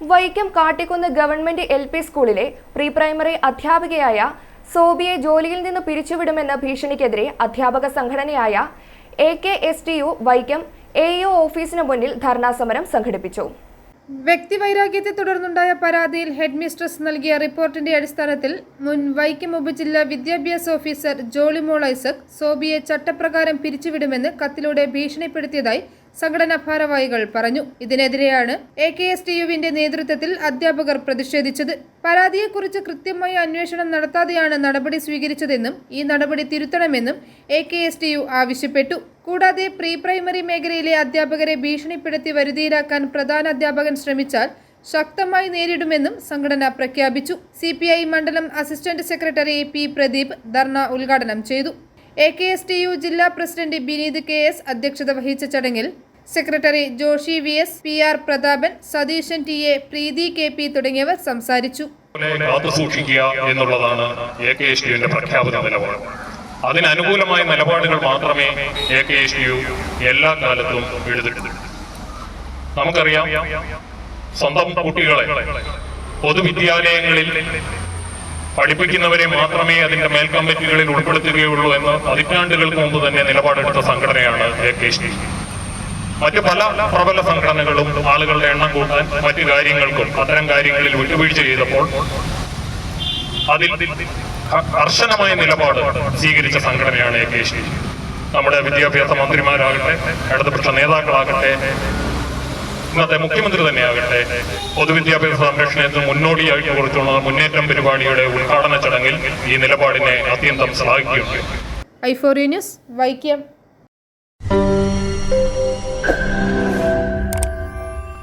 Vaikom Kattikkunnu government L P സ്കൂളിലെ pre primary അധ്യാപികയായ സോബിയെ ജോലിയിൽ നിന്ന് പിരിച്ചുവിടുമെന്ന ഭീഷണിക്കെതിരെ അധ്യാപക സംഘടനയായ A K S T U Vaikom A E ഓഫീസിന് മുന്നിൽ ധർണാ സമരം സംഘടിപ്പിച്ചു. വ്യക്തിവൈരാഗ്യത്തെ തുടർന്നുണ്ടായ പരാതിയിൽ ഹെഡ് മിസ്ട്രസ് നൽകിയ റിപ്പോർട്ടിന്റെ അടിസ്ഥാനത്തിൽ മുൻ വൈക്കം ഉപജില്ലാ വിദ്യാഭ്യാസ ഓഫീസർ ജോളിമോൾ ഐസക് സോബിയെ ചട്ടപ്രകാരം പിരിച്ചുവിടുമെന്ന് കത്തിലൂടെ ഭീഷണിപ്പെടുത്തിയതായി സംഘടനാ ഭാരവാഹികൾ പറഞ്ഞു. ഇതിനെതിരെയാണ് എ കെ എസ് ടി യുവിന്റെ നേതൃത്വത്തിൽ അധ്യാപകർ പ്രതിഷേധിച്ചത്. പരാതിയെക്കുറിച്ച് കൃത്യമായ അന്വേഷണം നടത്താതെയാണ് നടപടി സ്വീകരിച്ചതെന്നും ഈ നടപടി തിരുത്തണമെന്നും A K S T U ആവശ്യപ്പെട്ടു. കൂടാതെ പ്രീ പ്രൈമറി മേഖലയിലെ അധ്യാപകരെ ഭീഷണിപ്പെടുത്തി വരുതിയിലാക്കാൻ പ്രധാന അധ്യാപകൻ ശ്രമിച്ചാൽ ശക്തമായി നേരിടുമെന്നും സംഘടന പ്രഖ്യാപിച്ചു. സി മണ്ഡലം assistant secretary P Pradeep dharna ഉദ്ഘാടനം ചെയ്തു. A K S T U ജില്ലാ പ്രസിഡന്റ് ബിനീത് കെ എസ് അധ്യക്ഷത വഹിച്ച ചടങ്ങിൽ secretary Joshy V S P R Prathapan Satheesan T A Preethi K P തുടങ്ങിയവർ സംസാരിച്ചു. എന്നുള്ളതാണ് നിലപാട്. അതിനനുകൂലമായ നിലപാടുകൾ മാത്രമേ എ കെ എസ് യു എല്ലാ കാലത്തും എഴുതിട്ടുള്ളൂ നമുക്കറിയാം സ്വന്തം കുട്ടികളെ പൊതുവിദ്യാലയങ്ങളിൽ പഠിപ്പിക്കുന്നവരെ മാത്രമേ അതിന്റെ മേൽക്കമ്മിറ്റികളിൽ ഉൾപ്പെടുത്തുകയുള്ളൂ എന്ന് പതിറ്റാണ്ടുകൾക്ക് മുമ്പ് തന്നെ നിലപാടെടുത്ത സംഘടനയാണ് കെ മറ്റു പല പ്രബല സംഘടനകളും ആളുകളുടെ എണ്ണം കൂട്ടാൻ മറ്റു കാര്യങ്ങൾക്കും അത്തരം കാര്യങ്ങളിൽ വിട്ടുവീഴ്ച ചെയ്തപ്പോൾ അതിൽ കർശനമായ നിലപാട് സ്വീകരിച്ച സംഘടനയാണ് എ കെ നമ്മുടെ വിദ്യാഭ്യാസ മന്ത്രിമാരാകട്ടെ ഇടതുപക്ഷ നേതാക്കളാകട്ടെ ഇന്നത്തെ മുഖ്യമന്ത്രി തന്നെയാകട്ടെ പൊതുവിദ്യാഭ്യാസ സംരക്ഷണത്തിന് മുന്നോടിയായിട്ട് കുറിച്ചുള്ള മുന്നേറ്റം പരിപാടിയുടെ ഉദ്ഘാടന ചടങ്ങിൽ ഈ നിലപാടിനെ അത്യന്തം ശ്ലാഘിക്കുകയുണ്ട് ഐഫോറിയ ന്യൂസ് വൈക്കം